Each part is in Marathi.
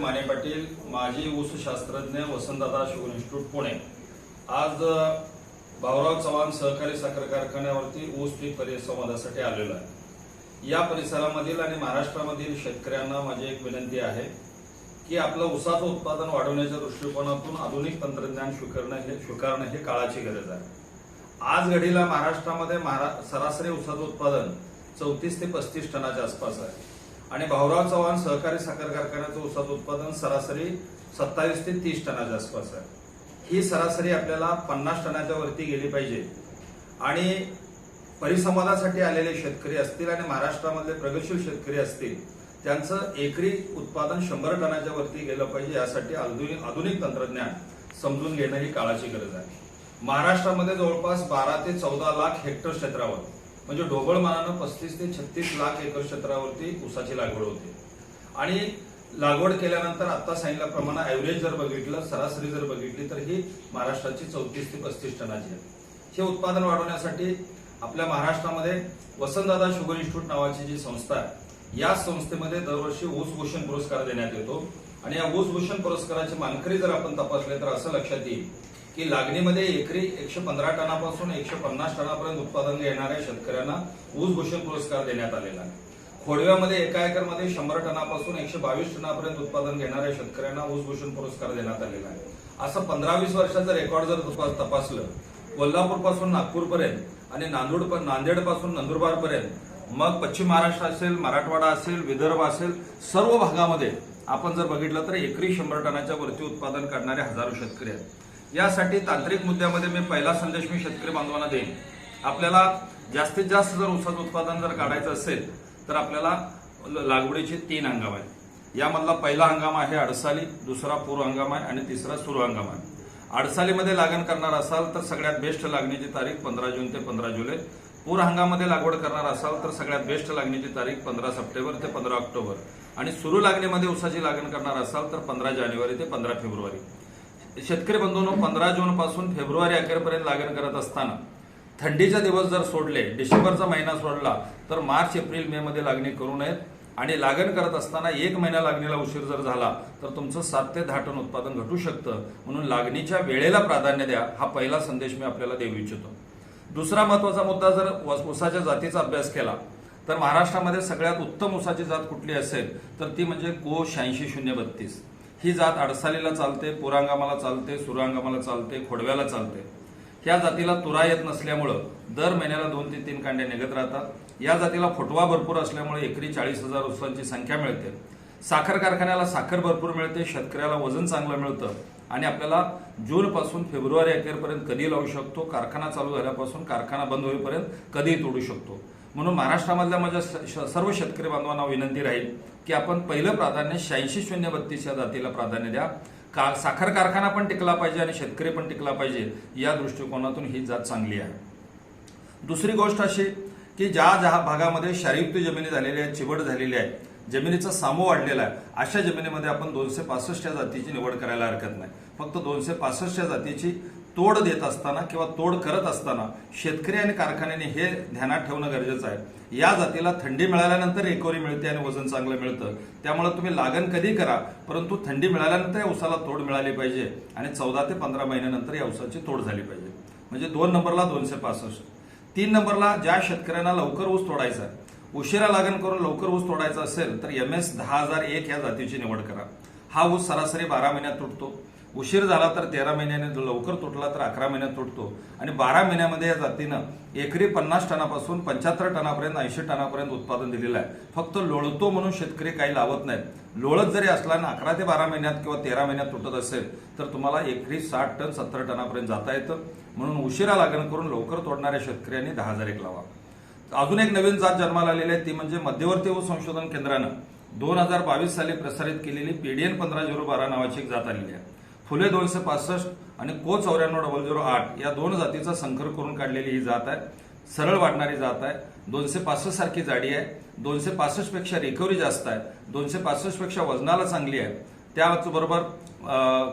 माने पाटील माजी ऊस शास्त्रज्ञ वसंतदादा शुगर इन्स्टिट्यूट पुणे. आज भाऊराव चव्हाण सहकारी साखर कारखान्यावरती ऊस पीक परिसंवादासाठी आलेलो आहे. या परिसरामधील आणि महाराष्ट्रामधील शेतकऱ्यांना माझी एक विनंती आहे की आपलं ऊसाचं उत्पादन वाढवण्याच्या दृष्टिकोनातून आधुनिक तंत्रज्ञान स्वीकारणं हे स्वीकारणं हे काळाची गरज आहे. आज घडीला महाराष्ट्रामध्ये महारा सरासरी ऊसाचं उत्पादन चौतीस ते पस्तीस टनाच्या आसपास आहे. आणि भाऊराव चव्हाण सहकारी साखर कारखान्याचं ऊसाचं उत्पादन सरासरी सत्तावीस ते तीस टनाच्या आसपास आहे. ही सरासरी आपल्याला पन्नास टनाच्या वरती गेली पाहिजे. आणि परिसंवादासाठी आलेले शेतकरी असतील आणि महाराष्ट्रामधले प्रगतशील शेतकरी असतील त्यांचं एकरी उत्पादन शंभर टनाच्या वरती गेलं पाहिजे यासाठी आधुनिक आधुनिक तंत्रज्ञान समजून घेणं ही काळाची गरज आहे. महाराष्ट्रामध्ये जवळपास बारा ते चौदा लाख हेक्टर क्षेत्रावर म्हणजे ढोबळमानानं पस्तीस ते छत्तीस लाख एकर क्षेत्रावरती ऊसाची लागवड होते. आणि लागवड केल्यानंतर आता सांगितल्याप्रमाणे ऍव्हरेज जर बघितलं सरासरी जर बघितली तर ही महाराष्ट्राची चौतीस ते पस्तीस टनाची आहे. हे उत्पादन वाढवण्यासाठी आपल्या महाराष्ट्रामध्ये वसंतदादा शुगर इन्स्टिट्यूट नावाची जी संस्था आहे या संस्थेमध्ये दरवर्षी ऊस भूषण पुरस्कार देण्यात येतो. आणि या ऊस भूषण पुरस्काराचे मानकरी जर आपण तपासले तर असं लक्षात येईल की लागणीमध्ये एकरी एकशे पंधरा टनापासून एकशे पन्नास टनापर्यंत उत्पादन घेणाऱ्या शेतकऱ्यांना ऊस भूषण पुरस्कार देण्यात आलेला आहे. खोडव्यामध्ये एका एकरमध्ये शंभर टनापासून एकशे बावीस टनापर्यंत उत्पादन घेणाऱ्या शेतकऱ्यांना ऊस भूषण पुरस्कार देण्यात आलेला आहे. असं पंधरा वीस वर्षाचं रेकॉर्ड जर तपासलं कोल्हापूरपासून नागपूरपर्यंत आणि नांदूड नांदेडपासून नंदुरबारपर्यंत मग पश्चिम महाराष्ट्र असेल मराठवाडा असेल विदर्भ असेल सर्व भागामध्ये आपण जर बघितलं तर एकरी शंभर टनाच्या वरती उत्पादन करणारे हजारो शेतकरी आहेत. यासाठी तांत्रिक मुद्द्यामध्ये मी पहिला संदेश मी शेतकरी बांधवांना देईन. आपल्याला जास्तीत जास्त जर ऊसाचं उत्पादन जर काढायचं असेल तर आपल्याला ल- लागवडीचे तीन हंगाम आहेत. यामधला पहिला हंगाम आहे अडसाली दुसरा पूर्व हंगाम आहे आणि तिसरा सुरू हंगाम आहे. अडसालीमध्ये लागण करणार असाल तर सगळ्यात बेस्ट लागणीची तारीख पंधरा जून ते पंधरा जुलै. पूर हंगामध्ये लागवड करणार असाल तर सगळ्यात बेस्ट लागणीची तारीख पंधरा सप्टेंबर ते पंधरा ऑक्टोबर. आणि सुरू लागणीमध्ये ऊसाची लागण करणार असाल तर पंधरा जानेवारी ते पंधरा फेब्रुवारी. शेतकरी बंधूंनो पंधरा जून पासून फेब्रुवारी अखेरपर्यंत लागण करत असताना थंडीचे दिवस जर सोडले डिसेंबरचा महिना सोडला तर मार्च एप्रिल मे मध्ये लागणी करू नयेत. आणि लागण करत असताना एक महिना लागणीला उशीर जर झाला तर तुमचं सात ते दहा टन उत्पादन घटू शकतं. म्हणून लागणीच्या वेळेला प्राधान्य द्या हा पहिला संदेश मी आपल्याला देऊ इच्छितो. दुसरा महत्त्वाचा मुद्दा जर उसाच्या जातीचा अभ्यास केला तर महाराष्ट्रामध्ये सगळ्यात उत्तम ऊसाची जात कुठली असेल तर ती म्हणजे को शहाऐंशी शून्य बत्तीस. ही जात अडसालीला चालते पुरांगामाला चालते सुरांगामाला चालते खोडव्याला चालते. ह्या जातीला तुरा येत नसल्यामुळं दर महिन्याला दोन ते तीन कांड्या निघत राहतात. या जातीला फुटवा भरपूर असल्यामुळे एकरी चाळीस हजार ऊसांची संख्या मिळते. साखर कारखान्याला साखर भरपूर मिळते शेतकऱ्याला वजन चांगलं मिळतं. आणि आपल्याला जूनपासून फेब्रुवारी अखेरपर्यंत कधी लावू शकतो? कारखाना चालू झाल्यापासून कारखाना बंद होईपर्यंत कधीही तोडू शकतो. म्हणून महाराष्ट्रामधल्या माझ्या स- श- सर्व शेतकरी बांधवांना विनंती राहील की आपण पहिलं प्राधान्य शहाऐंशी शून्य बत्तीस या जातीला प्राधान्य द्या. का साखर कारखाना पण टिकला पाहिजे आणि शेतकरी पण टिकला पाहिजे या दृष्टिकोनातून ही जात चांगली आहे. दुसरी गोष्ट अशी की ज्या ज्या भागामध्ये क्षारयुक्त जमिनी झालेल्या आहेत चिवड झालेली आहे जमिनीचा सामो वाढलेला आहे अशा जमिनीमध्ये आपण दोनशे पासष्ट या जातीची निवड करायला हरकत नाही. फक्त दोनशे पासष्ट या जातीची तोड देत असताना किंवा तोड करत असताना शेतकरी आणि कारखान्याने हे ध्यानात ठेवणं गरजेचं आहे. या जातीला थंडी मिळाल्यानंतर रिकव्हरी मिळते आणि वजन चांगलं मिळतं. त्यामुळे तुम्ही लागण कधी करा परंतु थंडी मिळाल्यानंतर या उसाला तोड मिळाली पाहिजे आणि चौदा ते पंधरा महिन्यानंतर या उसाची तोड झाली पाहिजे. म्हणजे दोन नंबरला दोनशे पासष्ट. तीन नंबरला ज्या शेतकऱ्यांना लवकर ऊस तोडायचा आहे उशिरा लागण करून लवकर ऊस तोडायचा असेल तर एम एस दहा हजार एक या जातीची निवड करा. हा ऊस सरासरी बारा महिन्यात तुटतो. उशीर झाला तर तेरा महिन्याने लवकर तुटला तर अकरा महिन्यात तुटतो. आणि बारा महिन्यामध्ये या जातीनं एकरी पन्नास टनापासून पंच्याहत्तर टनापर्यंत ऐंशी टनापर्यंत उत्पादन दिलेलं आहे. फक्त लोळतो म्हणून शेतकरी काही लावत नाहीत. लोळत जरी असला आणि अकरा ते बारा महिन्यात किंवा तेरा महिन्यात तुटत असेल तर तुम्हाला एकरी साठ टन सत्तर टनापर्यंत जाता येतं. म्हणून उशिरा लागण करून लवकर तोडणाऱ्या शेतकऱ्यांनी दहा हजार एक लावा. अजून एक नवीन जात जन्माला आलेली आहे ती म्हणजे मध्यवर्ती ऊस संशोधन केंद्रानं दोन हजार बावीस साली प्रसारित केलेली पीडीएन पंधरा झिरो बारा नावाची एक जात आलेली आहे. फुले दोनशे पासष्ट आणि को चौऱ्याण्णव डबल झिरो आठ या दोन जातीचा संकर करून काढलेली ही जात आहे. सरळ वाढणारी जात आहे. दोनशे पासष्ट सारखी जाडी आहे. दोनशे पासष्टपेक्षा रिकव्हरी जास्त आहे. दोनशे पासष्टपेक्षा वजनाला चांगली आहे. त्याचबरोबर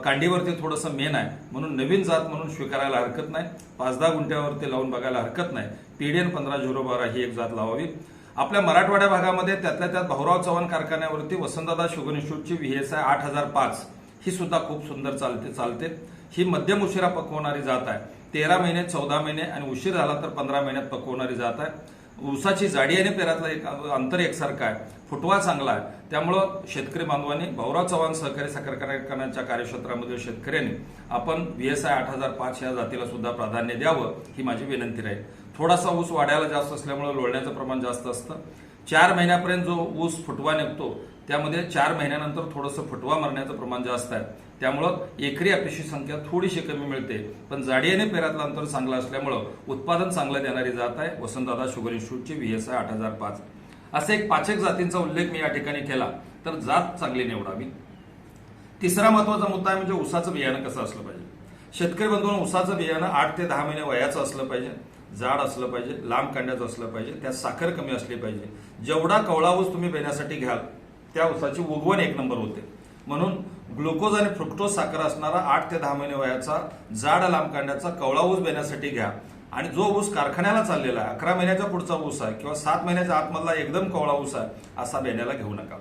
कांडीवरती थोडंसं मेन आहे. म्हणून नवीन जात म्हणून स्वीकारायला हरकत नाही. पाच दहा गुंठ्यावरती लावून बघायला हरकत नाही. पीडीएन पंधरा झिरो बारा ही एक जात लावावी. आपल्या मराठवाड्या भागामध्ये त्यातल्या त्यात भाऊराव चव्हाण कारखान्यावरती वसंतदादा शुगर इन्स्टिट्यूटची व्ही एस आय आठ हजार पाच ही सुद्धा खूप सुंदर चालते चालते. ही मध्यम उशिरा पकवणारी जात आहे. तेरा महिने चौदा महिने आणि उशीर झाला तर पंधरा महिन्यात पकवणारी जात आहे. ऊसाची जाडी आणि पेरातलं एक अंतर एकसारखं आहे. फुटवा चांगला आहे. त्यामुळं शेतकरी बांधवांनी भाऊराव चव्हाण सहकारी साखर कारखान्याच्या कार्यक्षेत्रामधील शेतकऱ्यांनी आपण व्ही एस आय आठ हजार पाच या जातीला सुद्धा प्राधान्य द्यावं ही माझी विनंती राहील. थोडासा ऊस वाढायला जास्त असल्यामुळे लोळण्याचं प्रमाण जास्त असतं. चार महिन्यापर्यंत जो ऊस फुटवा निघतो त्यामध्ये चार महिन्यानंतर थोडंसं फुटवा मारण्याचं प्रमाण जास्त आहे. त्यामुळं एकरी अपेक्षित संख्या थोडीशी कमी मिळते. पण जाडियाने पेरातलं अंतर चांगलं असल्यामुळं उत्पादन चांगलं देणारी जात आहे. वसंतदादा शुगर इन्स्टिट्यूटची व्ही एस आय आठ हजार पाच. असे एक पाचक जातींचा उल्लेख मी या ठिकाणी केला. तर जात चांगली निवडावी. तिसरा महत्त्वाचा मुद्दा आहे म्हणजे उसाचं बियाणं कसं असलं पाहिजे? शेतकरी बंधूंनो उसाचं बियाणं आठ ते दहा महिने वयाचं असलं पाहिजे. जाड असलं पाहिजे लांब कांड्याचं असलं पाहिजे. त्यात साखर कमी असली पाहिजे. जेवढा कवळा ऊस तुम्ही पेण्यासाठी घ्याल त्या ऊसाची उगवण एक नंबर होते. म्हणून ग्लुकोज आणि फ्रुक्टोज साखर असणारा आठ ते दहा महिने वयाचा जाड लांब कांड्याचा कवळा ऊस बेण्यासाठी घ्या. आणि जो ऊस कारखान्याला चाललेला आहे अकरा महिन्याचा पुढचा ऊस आहे किंवा सात महिन्याच्या आतमधला एकदम कवळा ऊस आहे असा बेण्याला घेऊ नका.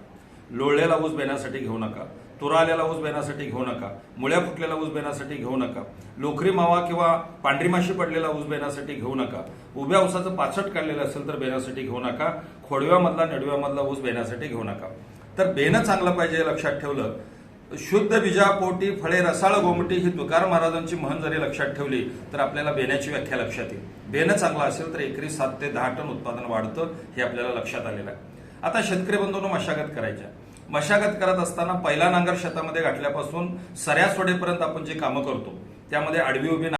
लोळलेला ऊस बेण्यासाठी घेऊ नका. तुरालेला ऊस बेण्यासाठी घेऊ नका. मुळ्या फुटलेला ऊस बेण्यासाठी घेऊ नका. लोखरी मावा किंवा पांढरी माशी पडलेला ऊस बेण्यासाठी घेऊ नका. उभ्या ऊसाचं पाचट काढलेलं असेल तर बेण्यासाठी घेऊ नका. खोडव्यामधला नडव्यामधला ऊस बेण्यासाठी घेऊ नका. तर बेनं चांगलं पाहिजे लक्षात ठेवलं. शुद्ध बीजापोटी फळे रसाळ गोमटी ही तुकार महाराजांची म्हण जरी लक्षात ठेवली तर आपल्याला बेण्याची व्याख्या लक्षात येईल. बेनं चांगलं असेल तर एकरी सात ते दहा टन उत्पादन वाढतं हे आपल्याला लक्षात आलेलं आहे. आता शेतकरी बंधूंनो मशागत करायच्या. मशागत करत असताना पहिला नांगर शेतामध्ये घातल्यापासून सऱ्या सोडेपर्यंत आपण जी कामं करतो त्यामध्ये आडवी उभी